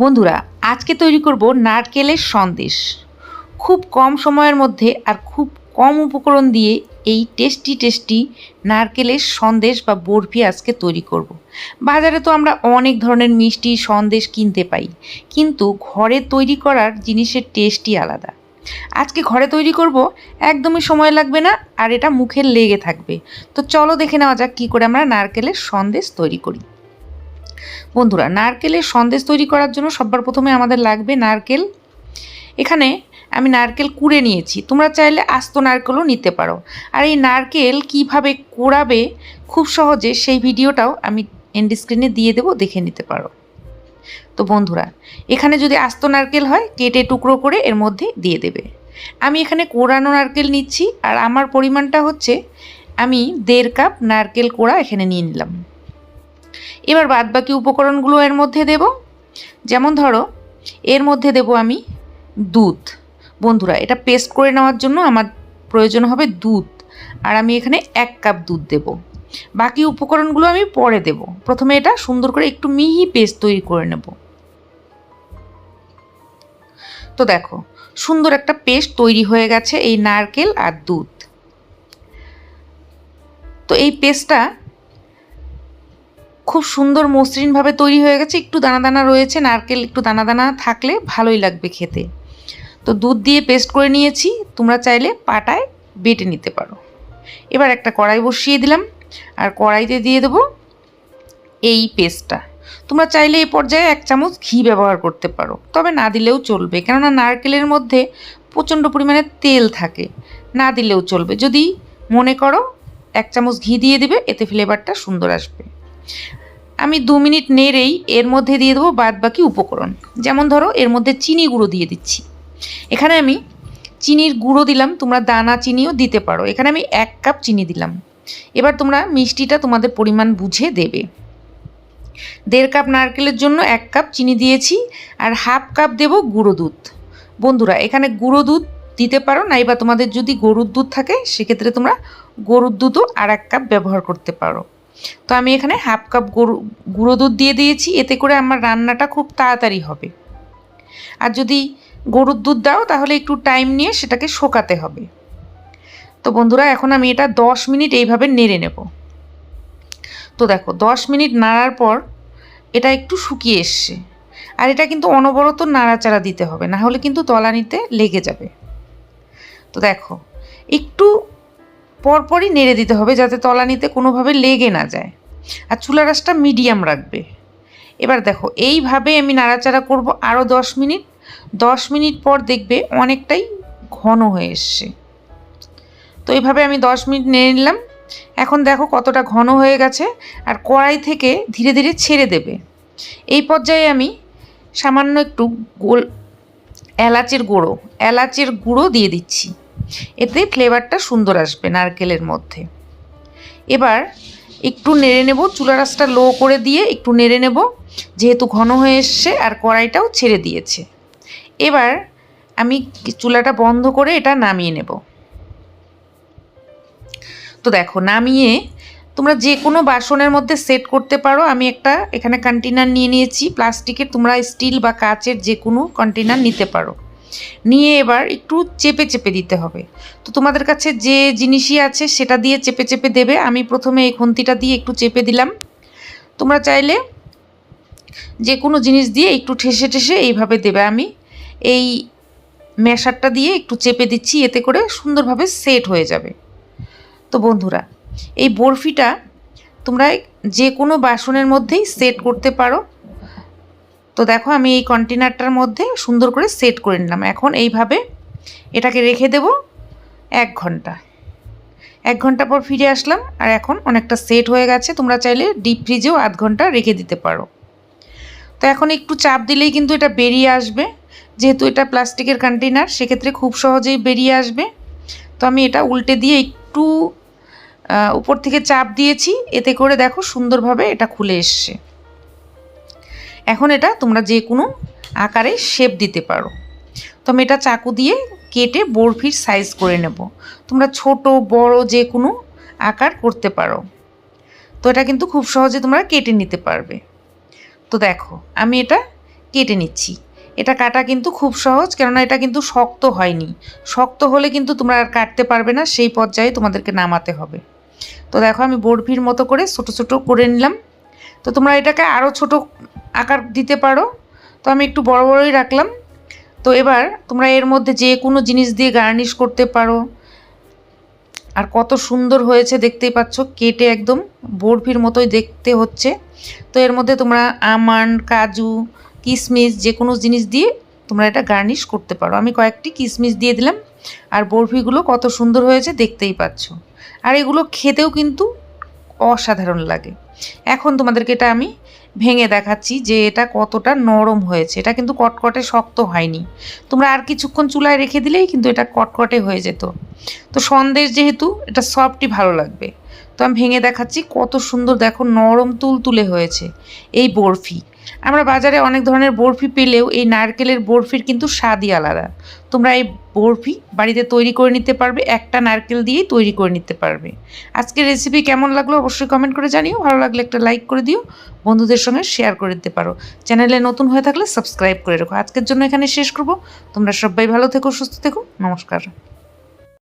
বন্ধুরা, আজকে তৈরি করব নারকেলের সন্দেশ। খুব কম সময়ের মধ্যে আর খুব কম উপকরণ দিয়ে এই টেস্টি টেস্টি নারকেলের সন্দেশ বা বরফি আজকে তৈরি করব। বাজারে তো আমরা অনেক ধরনের মিষ্টি সন্দেশ কিনতে পাই, কিন্তু ঘরে তৈরি করার জিনিসের টেস্টই আলাদা। আজকে ঘরে তৈরি করব, একদমই সময় লাগবে না আর এটা মুখে লেগে থাকবে। তো চলো দেখে নেওয়া যাক কী করে আমরা নারকেলের সন্দেশ তৈরি করি। বন্ধুরা, নারকেলের সন্দেশ তৈরি করার জন্য সবার প্রথমে আমাদের লাগবে নারকেল। এখানে আমি নারকেল কুড়ে নিয়েছি, তোমরা চাইলে আস্ত নারকেলও নিতে পারো। আর এই নারকেল কীভাবে কোড়াবে খুব সহজে সেই ভিডিওটাও আমি এন্ড স্ক্রিনে দিয়ে দেবো, দেখে নিতে পারো। তো বন্ধুরা, এখানে যদি আস্ত নারকেল হয়, কেটে টুকরো করে এর মধ্যে দিয়ে দেবে। আমি এখানে কোড়ানো নারকেল নিচ্ছি, আর আমার পরিমাণটা হচ্ছে আমি দেড় কাপ নারকেল কোড়া এখানে নিয়ে নিলাম। এবার বাদ বাকি উপকরণগুলো এর মধ্যে দেব। যেমন ধরো, এর মধ্যে দেব আমি দুধ। বন্ধুরা, এটা পেস্ট করে নেওয়ার জন্য আমার প্রয়োজন হবে দুধ। আর আমি এখানে এক কাপ দুধ দেব। বাকি উপকরণগুলো আমি পরে দেব। প্রথমে এটা সুন্দর করে একটু মিহি পেস্ট তৈরি করে নেব। তো দেখো, সুন্দর একটা পেস্ট তৈরি হয়ে গেছে এই নারকেল আর দুধ। তো এই পেস্টটা খুব সুন্দর মসৃণভাবে তৈরি হয়ে গেছে। একটু দানা দানা রয়েছে, নারকেল একটু দানা দানা থাকলে ভালোই লাগবে খেতে। তো দুধ দিয়ে পেস্ট করে নিয়েছি, তোমরা চাইলে পাটায় বেটে নিতে পারো। এবার একটা কড়াই বসিয়ে দিলাম, আর কড়াইতে দিয়ে দেবো এই পেস্টটা। তোমরা চাইলে এই পর্যায়ে এক চামচ ঘি ব্যবহার করতে পারো, তবে না দিলেও চলবে। কেননা নারকেলের মধ্যে প্রচণ্ড পরিমাণে তেল থাকে, না দিলেও চলবে। যদি মনে করো এক চামচ ঘি দিয়ে দিবে, এতে ফ্লেভারটা সুন্দর আসবে। আমি দু মিনিট নেড়েই এর মধ্যে দিয়ে দেবো বাদ বাকি উপকরণ। যেমন ধরো, এর মধ্যে চিনি গুঁড়ো দিয়ে দিচ্ছি। এখানে আমি চিনির গুঁড়ো দিলাম, তোমরা দানা চিনিও দিতে পারো। এখানে আমি এক কাপ চিনি দিলাম। এবার তোমরা মিষ্টিটা তোমাদের পরিমাণ বুঝে দেবে। দেড় কাপ নারকেলের জন্য এক কাপ চিনি দিয়েছি, আর হাফ কাপ দেব গুঁড়ো দুধ। বন্ধুরা, এখানে গুঁড়ো দুধ দিতে পারো, নাইবা তোমাদের যদি গরুর দুধ থাকে, সেক্ষেত্রে তোমরা গরুর দুধও আর এক কাপ ব্যবহার করতে পারো। তো আমি এখানে হাফ কাপ গুঁড়ো দুধ দিয়ে দিয়েছি, এতে করে আমার রান্নাটা খুব তাড়াতাড়ি হবে। আর যদি গরুর দুধ দাও, তাহলে একটু টাইম নিয়ে সেটাকে শোকাতে হবে। তো বন্ধুরা, এখন আমি এটা দশ মিনিট এইভাবে নেড়ে নেব। তো দেখো, দশ মিনিট নাড়ার পর এটা একটু শুকিয়ে এসছে। আর এটা কিন্তু অনবরত নাড়াচাড়া দিতে হবে, না হলে কিন্তু তলানিতে লেগে যাবে। তো দেখো, একটু পরপরই নেড়ে দিতে হবে যাতে তলানিতে কোনোভাবে লেগে না যায়। আর চুলা রাসটা মিডিয়াম রাখবে। এবার দেখো, এইভাবে আমি নাড়াচাড়া করব আরও দশ মিনিট। দশ মিনিট পর দেখবে অনেকটাই ঘন হয়ে এসছে। তো এইভাবে আমি দশ মিনিট নেড়ে নিলাম। এখন দেখো কতটা ঘন হয়ে গেছে আর কড়াই থেকে ধীরে ধীরে ছেড়ে দেবে। এই পর্যায়ে আমি সামান্য একটু গোল এলাচের গুঁড়ো এলাচের গুঁড়ো দিয়ে দিচ্ছি। এতে ফ্লেভারটা সুন্দর আসবে নারকেলের মধ্যে। এবার একটু নেড়ে নেব, চুলা রাসটা লো করে দিয়ে একটু নেড়ে নেব, যেহেতু ঘন হয়ে এসছে আর কড়াইটাও ছেড়ে দিয়েছে। এবার আমি চুলাটা বন্ধ করে এটা নামিয়ে নেব। তো দেখো, নামিয়ে তোমরা যে কোনো বাসনের মধ্যে সেট করতে পারো। আমি একটা এখানে কন্টেনার নিয়ে নিয়েছি, প্লাস্টিকের তোমরা স্টিল বা কাচের যে কোনো কন্টেনার নিতে পারো। নিয়ে এবার একটু চেপে চেপে দিতে হবে। তো তোমাদের কাছে যে জিনিসই আছে সেটা দিয়ে চেপে চেপে দেবে। আমি প্রথমে এই খুন্তিটা দিয়ে একটু চেপে দিলাম। তোমরা চাইলে যে কোনো জিনিস দিয়ে একটু ঠেসে ঠেসে এইভাবে দেবে। আমি এই মেশারটা দিয়ে একটু চেপে দিচ্ছি, এতে করে সুন্দরভাবে সেট হয়ে যাবে। তো বন্ধুরা, এই বরফিটা তোমরা যে কোনো বাসনের মধ্যেই সেট করতে পারো। তো দেখো আমি এই কন্টেনারটার মধ্যে সুন্দর করে সেট করে নিলাম। এখন এইভাবে এটাকে রেখে দেব এক ঘণ্টা। এক ঘণ্টা পর ফিরে আসলাম আর এখন অনেকটা সেট হয়ে গেছে। তোমরা চাইলে ডিপ ফ্রিজেও আধ ঘণ্টা রেখে দিতে পারো। তো এখন একটু চাপ দিলেই কিন্তু এটা বেরিয়ে আসবে। যেহেতু এটা প্লাস্টিকের কন্টেনার সেক্ষেত্রে খুব সহজেই বেরিয়ে আসবে। তো আমি এটা উল্টে দিয়ে একটু উপর থেকে চাপ দিয়েছি। এতে করে দেখো সুন্দরভাবে এটা খুলে এসছে। এখন এটা তোমরা যে কোনো আকারে শেপ দিতে পারো। তো আমি এটা চাকু দিয়ে কেটে বরফির সাইজ করে নেব। তোমরা ছোট, বড় যে কোনো আকার করতে পারো। তো এটা কিন্তু খুব সহজে তোমরা কেটে নিতে পারবে। তো দেখো, আমি এটা কেটে নিচ্ছি। এটা কাটা কিন্তু খুব সহজ, কেননা এটা কিন্তু শক্ত হয়নি। শক্ত হলে কিন্তু তোমরা আর কাটতে পারবে না, সেই পর্যায়ে তোমাদেরকে নামাতে হবে। তো দেখো, আমি বরফির মতো করে ছোটো ছোটো করে নিলাম। তো তোমরা এটাকে আরও ছোট আকার দিতে পারো। তো আমি একটু বড় বড়ই রাখলাম। তো এবার তোমরা এর মধ্যে যে কোনো জিনিস দিয়ে গার্নিশ করতে পারো। আর কত সুন্দর হয়েছে দেখতেই পাচ্ছ, কেটে একদম বরফির মতোই দেখতে হচ্ছে। তো এর মধ্যে তোমরা আমন্ড, কাজু কিশমিশ যে কোনো জিনিস দিয়ে তোমরা এটা গার্নিশ করতে পারো। আমি কয়েকটি কিশমিশ দিয়ে দিলাম। আর বরফিগুলো কত সুন্দর হয়েছে দেখতেই পাচ্ছ। আর এগুলো খেতেও কিন্তু অসাধারণ লাগে। এখন তোমাদেরকে এটা আমি ভেঙে দেখাচ্ছি যে এটা কতটা নরম হয়েছে। এটা কিন্তু কটকটে শক্ত হয়নি। তোমরা আর কিছুক্ষণ চুলায় রেখে দিলেই কিন্তু এটা কটকটে হয়ে যেত। তো সন্দেশ যেহেতু, এটা সফটই ভালো লাগবে। তো আমি ভেঙে দেখাচ্ছি, কত সুন্দর দেখো নরম তুলতুলে হয়েছে। এই বরফি। আমরা বাজারে অনেক ধরনের বরফি পেলেও এই নারকেলের বরফির কিন্তু স্বাদই আলাদা। তোমরা এই বরফি বাড়িতে তৈরি করে নিতে পারবে, একটা নারকেল দিয়েই তৈরি করে নিতে পারবে। আজকের রেসিপি কেমন লাগল অবশ্যই কমেন্ট করে জানিও, ভালো লাগলে একটা লাইক করে দিও, বন্ধুদের সঙ্গে শেয়ার করে দিতে পারো। চ্যানেলে নতুন হয়ে থাকলে সাবস্ক্রাইব করে রাখো। আজকের জন্য এখানে শেষ করব। তোমরা সবাই ভালো থেকো, সুস্থ থেকো, নমস্কার।